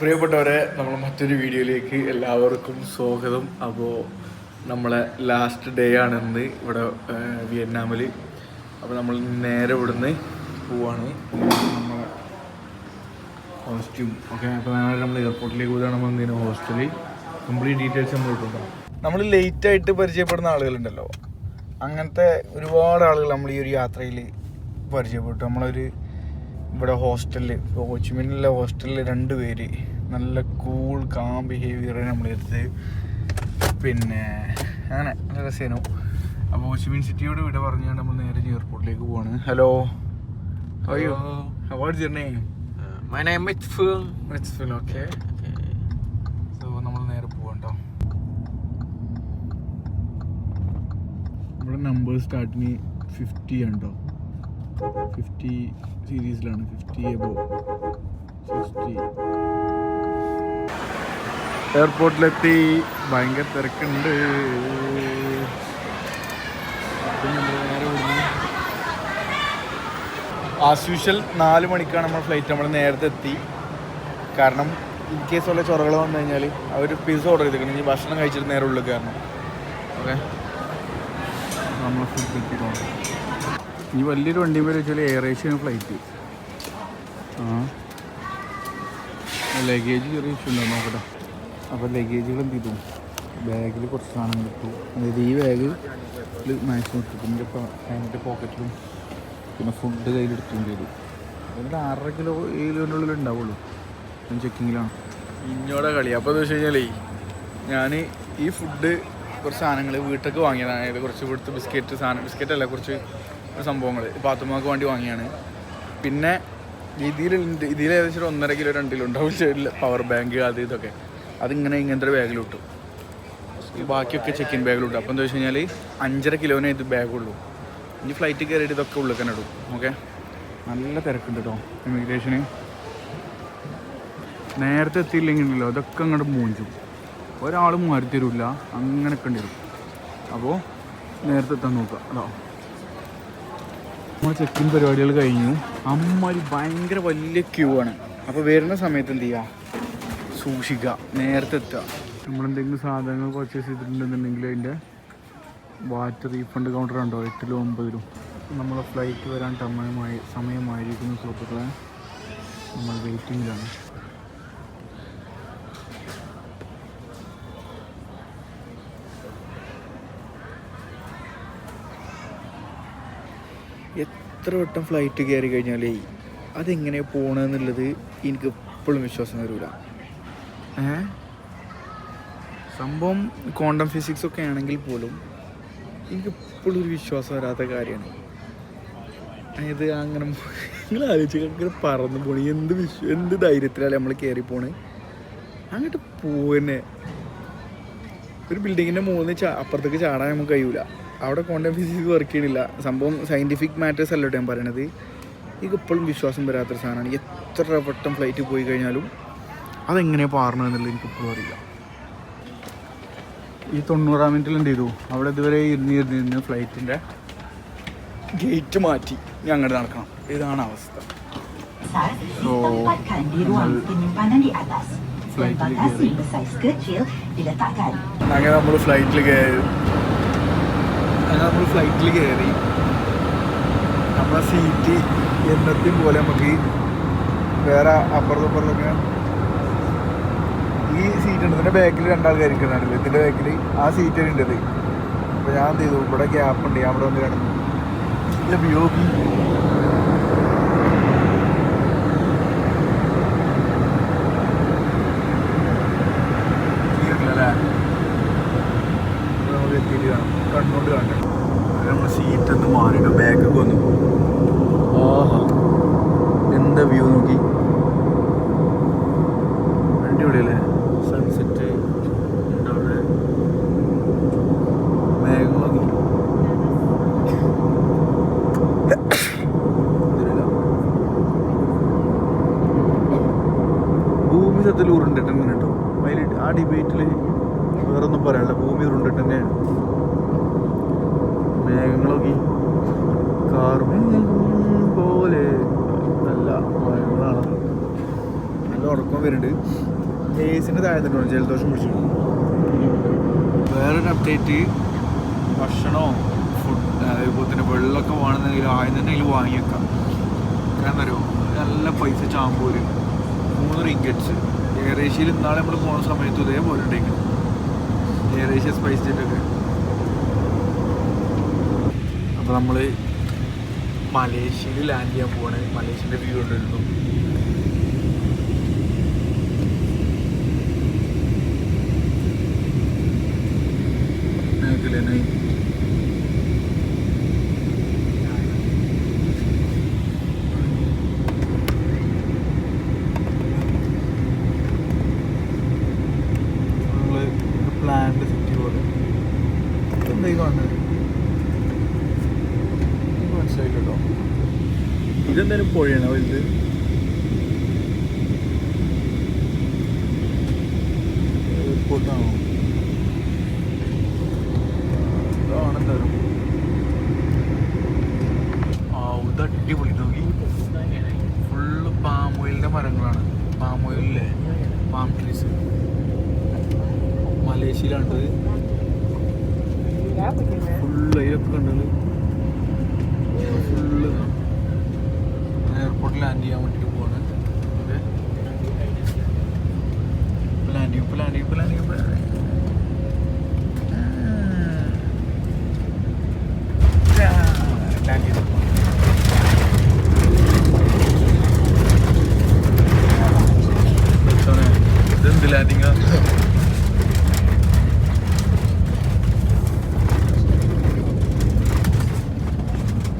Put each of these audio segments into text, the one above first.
പ്രിയപ്പെട്ടവരെ നമ്മൾ മറ്റൊരു വീഡിയോയിലേക്ക് എല്ലാവർക്കും സ്വാഗതം. അപ്പോൾ നമ്മളെ ലാസ്റ്റ് ഡേ ആണ് ഇന്ന് ഇവിടെ വിയറ്റ്നാമിൽ അപ്പോൾ നമ്മൾ നേരെ ഇവിടുന്ന് പോവാണ്. നമ്മളെ കോസ്റ്റ്യൂം ഓക്കെ അപ്പോൾ നേരെ നമ്മൾ എയർപോർട്ടിലേക്ക് പോയി നമ്മൾ എന്തിനു ഹോസ്റ്റലിൽ കംപ്ലീറ്റ് ഡീറ്റെയിൽസ് നമ്മൾ ഇട്ടുണ്ടാവും നമ്മൾ ലേറ്റ് ആയിട്ട് പരിചയപ്പെടുന്ന ആളുകളുണ്ടല്ലോ. അങ്ങനത്തെ ഒരുപാട് ആളുകൾ നമ്മൾ ഈ ഒരു യാത്രയിൽ പരിചയപ്പെട്ടു. നമ്മളൊരു ഇവിടെ ഹോസ്റ്റലിൽ ഇപ്പോൾ കൊച്ചിമിനിലെ ഹോസ്റ്റലിൽ രണ്ട് പേര്. നല്ല കൂൾ കാം ബിഹേവിയർ നമ്മളെടുത്ത് പിന്നെ അങ്ങനെ നല്ല രസേനു. അപ്പോൾ ഹോച്ചിമിൻ സിറ്റിയോട് ഇവിടെ പറഞ്ഞുകൊണ്ട് നമ്മൾ നേരെ എയർപോർട്ടിലേക്ക് പോവാണ്. ഹലോ. അയ്യോ what's your name my name name? Is Phương. It's fill okay so നമ്മൾ നേരെ പോകണ്ടോ ഇവിടെ നമ്പർ സ്റ്റാർട്ടിന് ഫിഫ്റ്റി ഉണ്ടോ ഫിഫ്റ്റി സീരീസിലാണ് ഫിഫ്റ്റി എബോ. സിക്സ്റ്റി എയർപോർട്ടിലെത്തി. ഭയങ്കര തിരക്കുണ്ട്. ആസ് യൂഷ്വൽ നാല് മണിക്കാണ് നമ്മൾ ഫ്ലൈറ്റ് നമ്മൾ നേരത്തെ എത്തി. കാരണം ഇൻ കേസ് വല്ല ചൊറകൾ വന്നു കഴിഞ്ഞാൽ അവർ പിസ്സ ഓർഡർ ചെയ്തിരിക്കണം ഇനി ഭക്ഷണം കഴിച്ചിട്ട് നേരെ ഉള്ളിൽ കയറണം ഓക്കെ നമ്മൾ ഫുഡ് എത്തിക്കണം ഈ വലിയൊരു വണ്ടി പേര് വെച്ചാൽ എയർ ഏഷ്യൻ ഫ്ലൈറ്റ് ആ. ലഗേജ് ചെറിയ ഇഷ്യൂ ഉണ്ടോ നോക്കട്ടെ. അപ്പോൾ ലഗേജുകൾ എന്ത് ചെയ്തു ബാഗിൽ കുറച്ച് സാധനങ്ങൾ ഇട്ടു. അതായത് ഈ ബാഗ് മാക്സിമം ഇട്ടു പിന്നെ പാന്റിന്റെ പോക്കറ്റിലും പിന്നെ ഫുഡ് കയ്യിലെടുക്കുകയും ചെയ്തു. അതിന്റെ ആറര കിലോ കിലോന്റെ ഉണ്ടാവുള്ളൂ. ഞാൻ ചെക്കിങ്ങിലാണ് ഇഞ്ഞോടെ കളി. അപ്പോൾ എന്താ വെച്ച് കഴിഞ്ഞാലേ ഞാൻ ഈ ഫുഡ് കുറച്ച് സാധനങ്ങൾ വീട്ടിലേക്ക് വാങ്ങിയതാണ്. അതായത് കുറച്ച് ഇവിടുത്തെ ബിസ്ക്കറ്റ് സാധനം ബിസ്ക്കറ്റ് അല്ല കുറച്ച് സംഭവങ്ങൾ പാത്തുമ്മക്ക് വേണ്ടി വാങ്ങിയാണ്. പിന്നെ ഇതിലുണ്ട് ഇതിൽ ഏകദേശം ഒന്നര കിലോ രണ്ട് കിലോ ഉണ്ടാവും പവർ ബാങ്ക് അത് ഇതൊക്കെ. അതിങ്ങനെ ഇങ്ങനത്തെ ഒരു ഈ ബാക്കിയൊക്കെ ചെക്കിൻ ബാഗിലിട്ടു അപ്പോൾ എന്താ വെച്ച് കഴിഞ്ഞാൽ അഞ്ചര കിലോനെ ഇത് ബാഗുള്ളൂ ഇനി ഫ്ലൈറ്റ് കയറിയിട്ട് ഇതൊക്കെ ഉള്ളിൽ തന്നെ ഇടും. ഓക്കെ നല്ല തിരക്കുണ്ട് കേട്ടോ ഇമിഗ്രേഷന് നേരത്തെ എത്തിയില്ലെങ്കിലോ അതൊക്കെ അങ്ങോട്ട് മൂഞ്ചും. ഒരാൾ മാറി തരില്ല അങ്ങനെ ഒക്കെ അപ്പോൾ നേരത്തെ എത്താൻ നോക്കുക. അതാ. നമ്മൾ ചെക്കിൻ പരിപാടികൾ കഴിഞ്ഞു. അമ്മാരി ഭയങ്കര വലിയ ക്യൂ ആണ്. അപ്പോൾ വരുന്ന സമയത്ത് എന്ത് ചെയ്യുക സൂക്ഷിക്കുക നേരത്തെ എത്തുക. നമ്മളെന്തെങ്കിലും സാധനങ്ങൾ പർച്ചേസ് ചെയ്തിട്ടുണ്ടെന്നുണ്ടെങ്കിൽ അതിന്റെ വാറ്റ് റീഫണ്ട് കൗണ്ടർ ഉണ്ടോ എട്ടിലും ഒമ്പതിലും. നമ്മളെ ഫ്ലൈറ്റ് വരാൻ സമയമായി സമയമായിരിക്കുന്ന സുഹൃത്തുക്കളെ. നമ്മൾ വെയിറ്റിങ്ങിലാണ് എത്ര വട്ടം ഫ്ലൈറ്റ് കയറി കഴിഞ്ഞാലേ അതെങ്ങനെ പോകണമെന്നുള്ളത് എനിക്ക് എപ്പോഴും വിശ്വാസം വരില്ല ഏ? സംഭവം ക്വാണ്ടം ഫിസിക്സ് ഒക്കെ ആണെങ്കിൽ പോലും എനിക്ക് എപ്പോഴും ഒരു വിശ്വാസം വരാത്ത കാര്യമാണ്. അതായത് അങ്ങനെ നിങ്ങൾ ആലോചിച്ച് അങ്ങനെ പറന്ന് പോണി. എന്ത് വിശ്വ എന്ത് ധൈര്യത്തിലാണ് നമ്മൾ കയറി പോണേ? അങ്ങോട്ട് പോന്നെ ഒരു ബിൽഡിങ്ങിന്റെ ചാ അപ്പുറത്തേക്ക് ചാടാൻ നമുക്ക് കഴിയൂല. അവിടെ ക്വാണ്ടം ഫിസിക്സ് വർക്ക് ചെയ്യണില്ല. സംഭവം സയന്റിഫിക് മാറ്റേഴ്സ് അല്ലോ ഞാൻ പറയണത്. എനിക്ക് ഇപ്പോഴും വിശ്വാസം വരാത്തൊരു സാധനമാണ്. എത്ര വട്ടം ഫ്ലൈറ്റ് പോയി കഴിഞ്ഞാലും അതെങ്ങനെയാണ് പാറണമെന്നുള്ളത് എനിക്ക് ഇപ്പോഴും അറിയില്ല. ഈ തൊണ്ണൂറാം മിനിറ്റിൽ എന്ത് ചെയ്തു? അവിടെ ഇതുവരെ ഇരുന്ന് ഇരുന്ന് ഇരുന്ന് ഫ്ലൈറ്റിന്റെ ഗേറ്റ് മാറ്റി. ഞാൻ അങ്ങോട്ട് നടക്കണം. ഇതാണ് അവസ്ഥ. So, Tempatkan di ruang penyimpanan di atas. Dan Flight bagasi delivery. bersaiz kecil diletakkan അങ്ങനെ നമ്മൾ ഫ്ലൈറ്റിൽ കയറി അങ്ങനെ നമ്മൾ ഫ്ലൈറ്റിൽ കയറി നമ്മളെ സീറ്റ് എന്നത്തെയും പോലെ നമുക്ക് വേറെ അപ്പുറത്തും ഇപ്പുറത്തൊക്കെ ഈ സീറ്റ് ഉണ്ട്. ഇതിന്റെ ബാക്കിൽ രണ്ടാൾക്കാർ ഇരിക്കുന്നുണ്ടല്ലോ ഇതിന്റെ ബാക്കിൽ ആ സീറ്റ് ഉണ്ടത് അപ്പോൾ ഞാൻ എന്ത് ചെയ്തു? ഇവിടെ ഗ്യാപ്പ് ഉണ്ട്. ഞാൻ ഇവിടെ വന്ന് കിടന്നു. ഇല്ല ഉപയോഗിക്കും ഇവിടെ നമുക്ക് എത്തിയിട്ട് കാണാം കണ്ണോണ്ട് കാണട്ടെ നമ്മൾ സീറ്റ് ഒന്ന് മാറിയിട്ട് ബാക്കൊക്കെ വന്നു ആഹാ എന്താ വ്യൂ നോക്കി അടിപൊളിയല്ലേ സൺസെറ്റ് അവിടെ മേഘങ്ങൾ നോക്കി ഇതിലില്ല. ഭൂമി സത്യത്തിൽ ഉരുണ്ടിട്ട് തന്നെ കേട്ടോ അതിൽ ആ ഡിബേറ്റിൽ വേറൊന്നും പറയാനില്ല ഭൂമി ഉരുണ്ടിട്ട് തന്നെയാണ് മേഘങ്ങളൊക്കെ കാർമേഘം പോലെ. നല്ല മഴകളാണ്. നല്ല ഉറക്കം വരുന്നുണ്ട്. എ സിന്റെ താഴെ തന്നെ ജലദോഷം പിടിച്ചിട്ടുണ്ട്. വേറൊരു അപ്ഡേറ്റ് ഭക്ഷണവും ഫുഡ് ഇപ്പോൾ തന്നെ വെള്ളമൊക്കെ വേണമെന്നുണ്ടെങ്കിൽ ആദ്യം തന്നെ അതിൽ വാങ്ങിയേക്കാം. കാരണം അറിയോ നല്ല പൈസ ചാമ്പൂര്. മൂന്ന് റിങ്കറ്റ്സ് ഏറേഷ്യയിൽ ഇന്നാളെ നമ്മൾ പോകുന്ന സമയത്ത് ഇതേപോലെ ഉണ്ടെങ്കിൽ. ഏറേഷ്യ സ്പൈസ് ജെറ്റൊക്കെ അപ്പോൾ നമ്മൾ മലേഷ്യയിൽ ലാൻഡ് ചെയ്യാൻ പോവാണ്. മലേഷ്യന്റെ വ്യൂ ഉണ്ടായിരുന്നു മേഖലനായി നമ്മൾ പ്ലാന്റ് സിറ്റി പോലെ എന്തായി കാണുന്നത് എനിക്ക് മനസ്സിലായി കേട്ടോ ഇതെന്തായാലും പുഴയാണോ. വലുത് എയർപോർട്ടാണോ? ഇത് അടിപൊളി. നോക്കി. ഫുള്ള് പാം ഓയിലിന്റെ മരങ്ങളാണ്. പാം ഓയിലില്ലേ പാം ട്രീസ് മലേഷ്യയിലാണ്ടത് ഫുള്ള് അതിലൊക്കെ കണ്ടത്. ഫുള്ള് എയർപോർട്ടിൽ ലാൻഡ് ചെയ്യാൻ വേണ്ടിയിട്ട് പോവാണ് ഓക്കെ ഇപ്പം ലാൻഡ് ചെയ്യും ഇപ്പം ലാൻഡ് ചെയ്യും ഇപ്പം ലാൻഡ് ചെയ്യും ഇപ്പം ലാൻഡ് ചെയ്യും ലാൻഡ് ചെയ്തു പടച്ചോനെ, ഇതെന്ത് ലാൻഡിങ്ങാ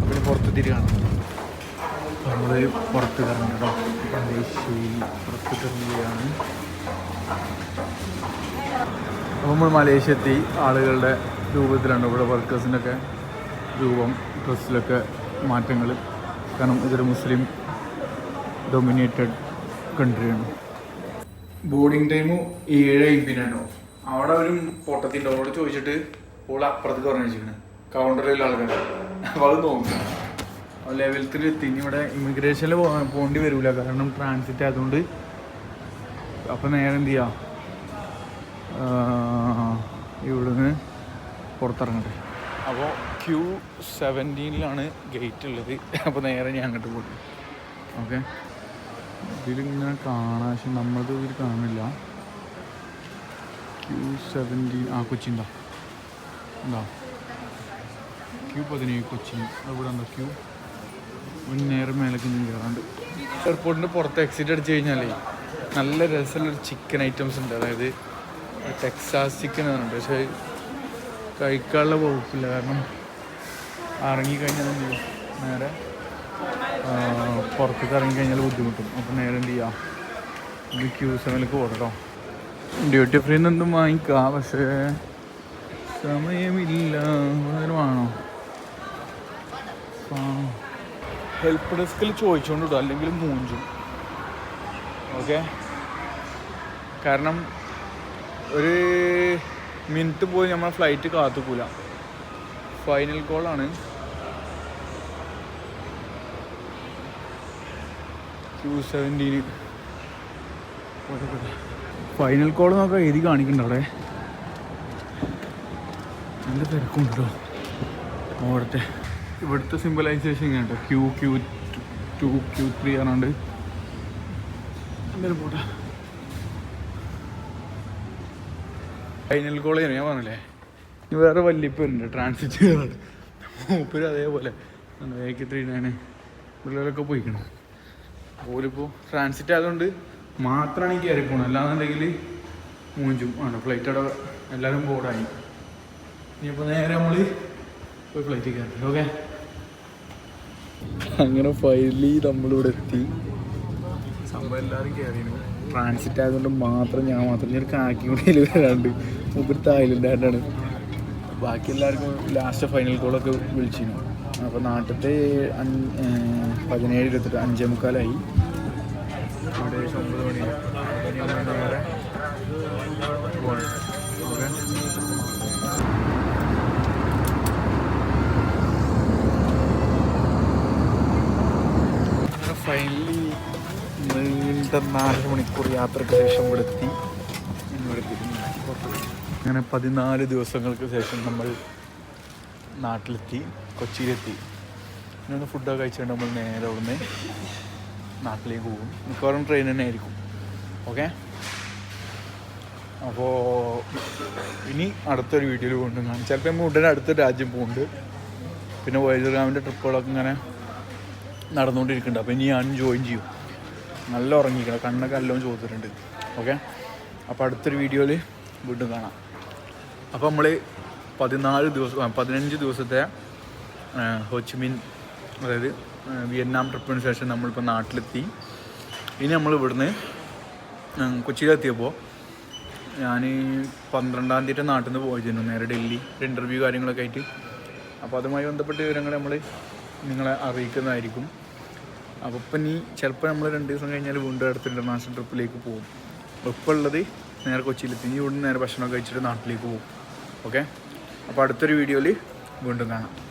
പിന്നെ പുറത്ത് തിരികാണ് നമ്മൾ പുറത്ത് കറങ്ങട്ടോ മലേഷ്യയിൽ പുറത്തിറങ്ങുകയാണ് നമ്മൾ മലേഷ്യ എത്തി ആളുകളുടെ രൂപത്തിലാണ് ഇവിടെ വർക്കേഴ്സിന്റെയൊക്കെ രൂപം ഡ്രസ്സിലൊക്കെ മാറ്റങ്ങൾ കാരണം ഇതൊരു മുസ്ലിം ഡൊമിനേറ്റഡ് കൺട്രിയാണ് ബോർഡിങ് ടൈം ഏഴ് എമ്പിനാണോ അവിടെ ഒരു പൊട്ടത്തിന്റെ അവളോട് ചോദിച്ചിട്ട് ഓൾ അപ്പുറത്തേക്ക് പറഞ്ഞു വെച്ചിരിക്കണ് കൗണ്ടറിലുള്ള ആൾക്കാർ അപ്പോൾ അത് നോക്കും ത്രീ എത്തി ഇനി ഇവിടെ ഇമിഗ്രേഷനിൽ പോകേണ്ടി വരില്ല കാരണം ട്രാൻസിറ്റ് ആയതുകൊണ്ട്. അപ്പം നേരെ എന്ത് ചെയ്യാം? ഇവിടുന്ന് പുറത്തിറങ്ങട്ടെ. അപ്പോൾ ക്യൂ സെവന്റീനിലാണ് ഗേറ്റ് ഉള്ളത്. അപ്പോൾ നേരെ ഞാൻ അങ്ങോട്ട് പോകും ഓക്കെ? ഇതിലിങ്ങനെ കാണാം. പക്ഷെ നമ്മളത് ഇതിൽ കാണില്ല ക്യൂ സെവന്റീൻ ആ കൊച്ചി എന്താ ക്യൂ പതിനേഴ് കൊച്ചി അവിടെ എന്താ ക്യൂ നേരം മേലേക്ക് ഇനി കയറാണ്ട്. എയർപോർട്ടിന്റെ പുറത്ത് എക്സിറ്റ് അടിച്ച് കഴിഞ്ഞാലേ നല്ല രസമുള്ളൊരു ചിക്കൻ ഐറ്റംസ് ഉണ്ട്. അതായത് ടെക്സാസ് ചിക്കൻ എന്നുണ്ട് പക്ഷേ കഴിക്കാനുള്ള വകുപ്പില്ല. കാരണം ഇറങ്ങിക്കഴിഞ്ഞാൽ നേരെ പുറത്തേക്ക് ഇറങ്ങിക്കഴിഞ്ഞാൽ ബുദ്ധിമുട്ടും. അപ്പം നേരെ എന്ത് ചെയ്യാം? ഇത് ക്യൂ സെവനിലേക്ക് ഓടട്ടോ ഡ്യൂട്ടി ഫ്രീ എന്തും വാങ്ങിക്കാം. പക്ഷേ സമയമില്ല. ഹെൽപ്പ് ഡെസ്കിൽ ചോദിച്ചുകൊണ്ട് ഇടും അല്ലെങ്കിൽ മൂഞ്ചും. ഓക്കെ കാരണം ഒരു മിനിറ്റ് പോയി നമ്മളെ ഫ്ലൈറ്റ് കാത്തുക്കൂല. ഫൈനൽ കോളാണ് ക്യൂ സെവന്റീന് ഫൈനൽ കോൾ നോക്കാം എഴുതി കാണിക്കണ്ട അവിടെ. നല്ല തിരക്കുണ്ടല്ലോ ഓടട്ടെ. ഇവിടുത്തെ സിമ്പലൈസേഷൻ കേട്ടോ Q Q two Q three ആണോണ്ട് എന്തായാലും പോട്ടെ. ഫൈനൽ കോൾ ഞാൻ പറഞ്ഞില്ലേ? ഇനി വേറെ വല്യപ്പുണ്ട് ട്രാൻസിറ്റ് ചെയ്യാറുണ്ട് മൂപ്പര് അതേപോലെ. എക്ക് ത്രീ നയന് പിള്ളേരൊക്കെ പോയിക്കണം. ഓലിപ്പോൾ ട്രാൻസിറ്റ് ആയതുകൊണ്ട് മാത്രമാണ് എനിക്ക് കയറി പോകണം അല്ലാന്നുണ്ടെങ്കിൽ മൂഞ്ചും. ആണ്. ഫ്ലൈറ്റ് അവിടെ എല്ലാവരും ബോർഡായി ഇനിയിപ്പോൾ നേരെ നമ്മൾ പോയി ഫ്ലൈറ്റ് കയറി ഓക്കെ അങ്ങനെ ഫൈനലി നമ്മളിവിടെ എത്തി. സംഭവം എല്ലാവരും കയറിയിരുന്നു ട്രാൻസിറ്റ് ആയതുകൊണ്ട് മാത്രം ഞാൻ മാത്രം ഞാൻ കാക്കി കൂടി വരാണ്ട്. മൂപ്പര് തായ്ലൻഡായിട്ടാണ് ബാക്കി എല്ലാവർക്കും ലാസ്റ്റ് ഫൈനൽ കോളൊക്കെ വിളിച്ചിരുന്നു. അപ്പോൾ നാട്ടിലത്തെ പതിനേഴ് ഇരുപത്തെട്ട് അഞ്ചേ മുക്കാലായി. ഇവിടെ ഒമ്പത് മണി നീണ്ട നാല് മണിക്കൂർ യാത്രയ്ക്ക് ശേഷം ഇവിടെ എത്തി ഇവിടെ എത്തിയിട്ടുണ്ട്. അങ്ങനെ പതിനാല് ദിവസങ്ങൾക്ക് ശേഷം നമ്മൾ നാട്ടിലെത്തി കൊച്ചിയിലെത്തി. ഇനി ഒന്ന് ഫുഡൊക്കെ കഴിച്ചുകൊണ്ട് നമ്മൾ നേരെ അവിടുന്ന് നാട്ടിലേക്ക് പോകും. മിക്കവാറും ട്രെയിൻ തന്നെ ആയിരിക്കും. ഓക്കെ അപ്പോൾ ഇനി അടുത്തൊരു വീഡിയോയിൽ കൊണ്ടും കാണും. ചിലപ്പോൾ നമ്മൾ ഉടനെ അടുത്ത രാജ്യം പോകുന്നുണ്ട്. പിന്നെ വൈദ്യുരാമിന്റെ ട്രിപ്പുകളൊക്കെ ഇങ്ങനെ നടന്നുകൊണ്ടിരിക്കുന്നുണ്ട്. അപ്പോൾ ഇനി ഞാനും ജോയിൻ ചെയ്യും. നല്ല ഉറങ്ങിക്കണം കണ്ണൊക്കെ എല്ലാം ചോദിച്ചിട്ടുണ്ട് ഓക്കെ അപ്പോൾ അടുത്തൊരു വീഡിയോയിൽ വീണ്ടും കാണാം. അപ്പോൾ നമ്മൾ പതിനാല് ദിവസം പതിനഞ്ച് ദിവസത്തെ ഹോച്ചിമിൻ അതായത് വിയറ്റ്നാം ട്രിപ്പിന് ശേഷം നമ്മളിപ്പോൾ നാട്ടിലെത്തി. ഇനി നമ്മൾ ഇവിടുന്ന് കൊച്ചിയിലെത്തിയപ്പോൾ ഞാൻ പന്ത്രണ്ടാം തീയതി നാട്ടിൽ നിന്ന് പോയിരുന്നു നേരെ ഡൽഹി. ഇന്റർവ്യൂ കാര്യങ്ങളൊക്കെ ആയിട്ട്. അപ്പോൾ അതുമായി ബന്ധപ്പെട്ട വിവരങ്ങൾ നമ്മൾ നിങ്ങളെ അറിയിക്കുന്നതായിരിക്കും. അപ്പോൾ ഇപ്പം നീ ചിലപ്പോൾ നമ്മൾ രണ്ട് ദിവസം കഴിഞ്ഞാൽ വീണ്ടും അടുത്ത ഇന്റർനാഷണൽ ട്രിപ്പിലേക്ക് പോകും. ഇപ്പോൾ ഉള്ളത് നേരെ കൊച്ചിയിലെത്തി. ഇനി ഇവിടുന്ന് നേരെ ഭക്ഷണം കഴിച്ചിട്ട് നാട്ടിലേക്ക് പോകും. ഓക്കെ അപ്പോൾ അടുത്തൊരു വീഡിയോയിൽ വീണ്ടും കാണാം.